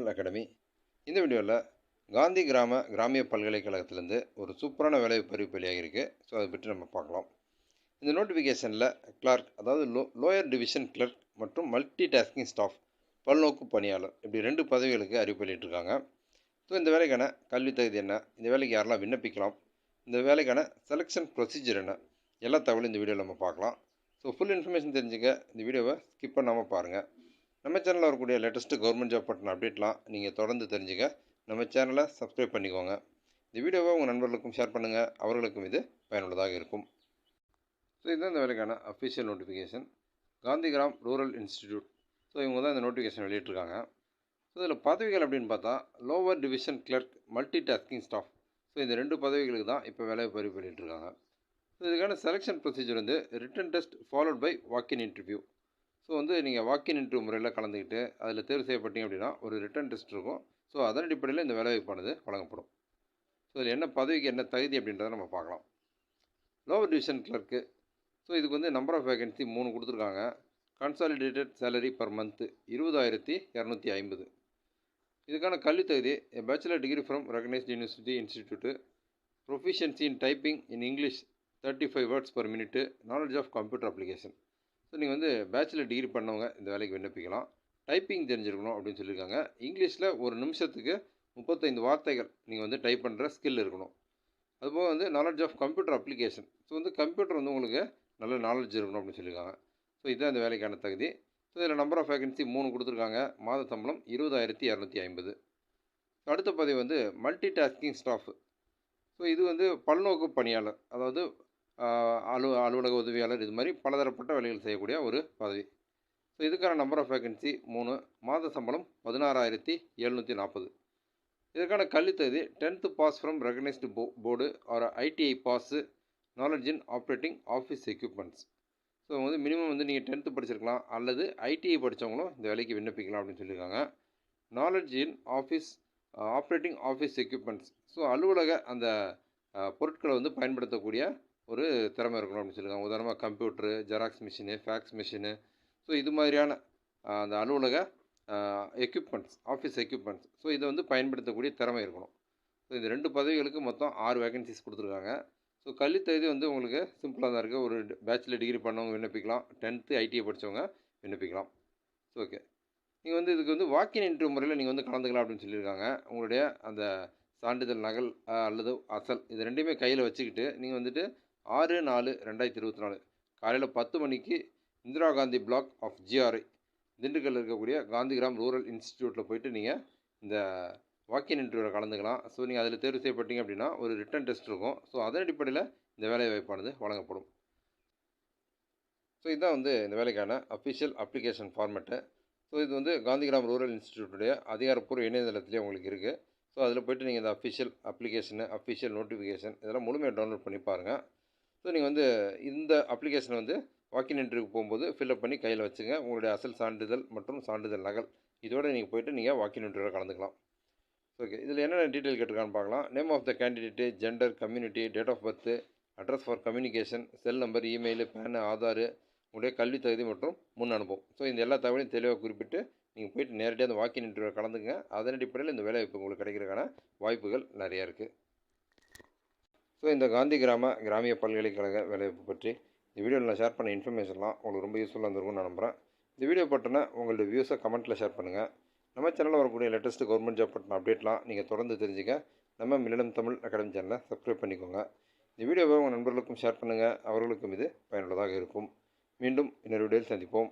L academy. இந்த வீடியோவில் காந்தி கிராம கிராமிய பல்கலைக்கழகத்திலேருந்து ஒரு சூப்பரான வேலை அறிவிப்பு வெளியாகிருக்கு ஸோ அதை பற்றி நம்ம பார்க்கலாம். இந்த நோட்டிஃபிகேஷனில் கிளார்க் அதாவது லோ லோயர் டிவிஷன் கிளர்க் மற்றும் மல்டி டாஸ்கிங் ஸ்டாஃப் பல்நோக்கு பணியாளர் இப்படி ரெண்டு பதவிகளுக்கு அறிவிப்பு வெளியிட்டிருக்காங்க. ஸோ இந்த வேலைக்கான கல்வி தகுதி என்ன? இந்த வேலைக்கு யாரெல்லாம் விண்ணப்பிக்கலாம்? இந்த வேலைக்கான செலெக்ஷன் ப்ரொசீஜர் என்ன? எல்லா தகவலும் இந்த வீடியோவில் நம்ம பார்க்கலாம். ஸோ ஃபுல் இன்ஃபர்மேஷன் தெரிஞ்சுக்க இந்த வீடியோவை ஸ்கிப் பண்ணாமல் பாருங்கள் நம்ம சேனலில் வரக்கூடிய லேட்டஸ்ட்டு கவர்மெண்ட் ஜாப் பற்றின அப்டேட்லாம் நீங்கள் தொடர்ந்து தெரிஞ்சுக்க. நம்ம சேனலை சப்ஸ்கிரைப் பண்ணிக்கோங்க. இந்த வீடியோவை உங்கள் நண்பர்களுக்கும் ஷேர் பண்ணுங்கள் அவர்களுக்கும் இது பயனுள்ளதாக இருக்கும். ஸோ இதுதான் இந்த வேலைக்கான official notification Gandhigram rural institute so இவங்க தான் இந்த நோட்டிஃபிகேஷன் வெளியிட்டிருக்காங்க. ஸோ இதில் பதவிகள் அப்படின்னு பார்த்தா lower division clerk multi tasking staff so இந்த ரெண்டு பதவிகளுக்கு தான் இப்போ வேலை பதிவு பண்ணிகிட்ருக்காங்க ஸோ இதுக்கான செலெக்ஷன் ப்ரொசீஜர் வந்து written test followed by walk in interview so வந்து நீங்கள் வாக்கின் இன்ட்ரூ முறையில் கலந்துக்கிட்டு அதில் தேர்வு செய்யப்பட்டீங்க அப்படின்னா ஒரு ரிட்டன் டெஸ்ட் இருக்கும். ஸோ அதன் அடிப்படையில் இந்த வேலைவாய்ப்பானது வழங்கப்படும். ஸோ இதில் என்ன பதவிக்கு என்ன தகுதி அப்படின்றத நம்ம பார்க்கலாம். லோவர் டிவிஷன் கிளர்க்கு ஸோ இதுக்கு வந்து நம்பர் ஆஃப் வேகன்சி மூணு கொடுத்துருக்காங்க. கன்சாலிடேட்டட் சேலரி பர் மந்த்து இருபதாயிரத்தி இரநூத்தி ஐம்பது. இதுக்கான கல்வி தகுதி bachelor degree from recognised university institute proficiency in typing in English thirty five words per minute knowledge of computer application so நீங்கள் வந்து பேச்சுலர் டிகிரி பண்ணவங்க இந்த வேலைக்கு விண்ணப்பிக்கலாம். டைப்பிங் தெரிஞ்சிருக்கணும் அப்படின்னு சொல்லியிருக்காங்க. இங்கிலீஷில் ஒரு நிமிஷத்துக்கு முப்பத்தைந்து வார்த்தைகள் நீங்கள் வந்து டைப் பண்ணுற ஸ்கில் இருக்கணும். அதுபோக வந்து knowledge of computer application so வந்து கம்ப்யூட்டர் வந்து உங்களுக்கு நல்ல நாலேஜ் இருக்கணும் அப்படின்னு சொல்லியிருக்காங்க. ஸோ இதுதான் இந்த வேலைக்கான தகுதி. ஸோ இதில் நம்பர் ஆஃப் வேகன்சி மூணு கொடுத்துருக்காங்க. மாத சம்பளம் இருபதாயிரத்தி இரநூத்தி ஐம்பது. ஸோ அடுத்த பதவி வந்து மல்டி டாஸ்கிங் ஸ்டாஃப் ஸோ இது வந்து பல்நோக்கு பணியாளர். அதாவது அலு அலுவலக உதவியாளர் இது மாதிரி பலதரப்பட்ட வேலைகள் செய்யக்கூடிய ஒரு பதவி. ஸோ இதுக்கான நம்பர் ஆஃப் வேகன்சி மூணு மாத சம்பளம் பதினாறாயிரத்தி எழுநூற்றி நாற்பது. இதற்கான கல்வித்தகுதி டென்த்து பாஸ் ஃப்ரம் ரெகனைஸ்டு போ board or ITI pass knowledge in operating office equipments so வந்து மினிமம் வந்து நீங்கள் டென்த்து படிச்சிருக்கலாம் அல்லது ஐடிஐ படித்தவங்களும் இந்த வேலைக்கு விண்ணப்பிக்கலாம் அப்படின்னு சொல்லியிருக்காங்க. Knowledge in office operating office equipments so அலுவலக அந்த பொருட்களை வந்து பயன்படுத்தக்கூடிய ஒரு திறமை இருக்கணும் அப்படின்னு சொல்லியிருக்காங்க. உதாரணமாக computer xerox machine fax machine so இது மாதிரியான அந்த அலுவலக எக்யூப்மெண்ட்ஸ் ஆஃபீஸ் எக்யூப்மெண்ட்ஸ் ஸோ இதை வந்து பயன்படுத்தக்கூடிய திறமை இருக்கணும். ஸோ இந்த ரெண்டு பதவிகளுக்கு மொத்தம் ஆறு வேகன்சிஸ் கொடுத்துருக்காங்க. ஸோ கல்வி தகுதி வந்து உங்களுக்கு சிம்பிளாக தான் இருக்குது ஒரு பேச்சுலர் டிகிரி பண்ணவங்க விண்ணப்பிக்கலாம். டென்த்து ஐடிஐ படித்தவங்க விண்ணப்பிக்கலாம். ஸோ ஓகே நீங்கள் வந்து இதுக்கு வந்து வாக்கின் இன்டர்வியூ முறையில் நீங்கள் வந்து கலந்துக்கலாம் அப்படின்னு சொல்லியிருக்காங்க. உங்களுடைய அந்த சான்றிதழ் நகல் அல்லது அசல் இது ரெண்டையுமே கையில் வச்சுக்கிட்டு நீங்கள் வந்துட்டு ஆறு நாலு ரெண்டாயிரத்தி இருபத்தி நாலு. காலையில் பத்து மணிக்கு Indira Gandhi block of GRI. திண்டுக்கல்லில் இருக்கக்கூடிய காந்திகிராம் ரூரல் இன்ஸ்டியூட்டில் போயிட்டு நீங்கள் இந்த வாக்கின் இன்டர்வியூவில் கலந்துக்கலாம். ஸோ நீங்கள் அதில் தேர்வு செய்யப்பட்டீங்க அப்படின்னா ஒரு ரிட்டன் டெஸ்ட் இருக்கும். ஸோ அதன் அடிப்படையில் இந்த வேலை வாய்ப்பானது வழங்கப்படும். ஸோ இதுதான் வந்து இந்த வேலைக்கான அஃபிஷியல் அப்ளிகேஷன் ஃபார்மேட்டு ஸோ இது வந்து காந்திகிராம் ரூரல் இன்ஸ்டியூட்டுடைய அதிகாரப்பூர்வ இணையதளத்திலே உங்களுக்கு இருக்குது ஸோ அதில் போய்ட்டு நீங்கள் இந்த அஃபிஷியல் அப்ளிகேஷனு அஃபிஷியல் நோட்டிஃபிகேஷன் இதெல்லாம் முழுமையாக டவுன்லோட் பண்ணி பாருங்கள் ஸோ நீங்கள் வந்து இந்த அப்ளிகேஷனை வந்து வாக்கின் இன்டர்வியூ போகும்போது ஃபில்அப் பண்ணி கையில் வச்சுங்க. உங்களுடைய அசல் சான்றிதழ் மற்றும் சான்றிதழ் நகல். இதோடு நீங்கள் போய்ட்டு நீங்கள் வாக்கின் இன்டர்வியூவில் கலந்துக்கலாம். ஓகே இதில் என்னென்ன டீட்டெயில் கேட்டிருக்கான்னு பார்க்கலாம். Name of the candidate gender community date of birth address for communication cell number email PAN Aadhaar உங்களுடைய கல்வி தகுதி மற்றும் முன் அனுபவம். ஸோ இந்த எல்லா தகவலையும் தெளிவாக குறிப்பிட்டு நீங்கள் போயிட்டு நேரடியாக அந்த வாக்கின் இன்டர்வியூ கலந்துங்க அதன் அடிப்படையில் இந்த வேலைவாய்ப்பு உங்களுக்கு கிடைக்கிறதுக்கான வாய்ப்புகள் நிறையா இருக்குது ஸோ இந்த காந்தி கிராம கிராமிய பல்கலைக்கழக வேலைவாய்ப்பு பற்றி இந்த வீடியோவில் நான் ஷேர் பண்ண இன்ஃபர்மேஷன்லாம் உங்களுக்கு ரொம்ப யூஸ்ஃபுல்லாக இருந்திருக்கும்னு நான் நம்புகிறேன் இந்த வீடியோ பட்டினா உங்களுடைய வியூஸை கமெண்ட்டில் ஷேர் பண்ணுங்கள் நம்ம சேனலில் வரக்கூடிய லேட்டஸ்ட் கவர்மெண்ட் ஜாப் பட்டின அப்டேட்லாம் நீங்கள் தொடர்ந்து தெரிஞ்சுக்க நம்ம மில்லினம் தமிழ் அகாடமி சேனலை சப்ஸ்கிரைப் பண்ணிக்கோங்க. இந்த வீடியோவை உங்கள் நண்பர்களுக்கும் ஷேர் பண்ணுங்கள் அவர்களுக்கும் இது பயனுள்ளதாக இருக்கும். மீண்டும் இன்னொரு வீடியோவில் சந்திப்போம்.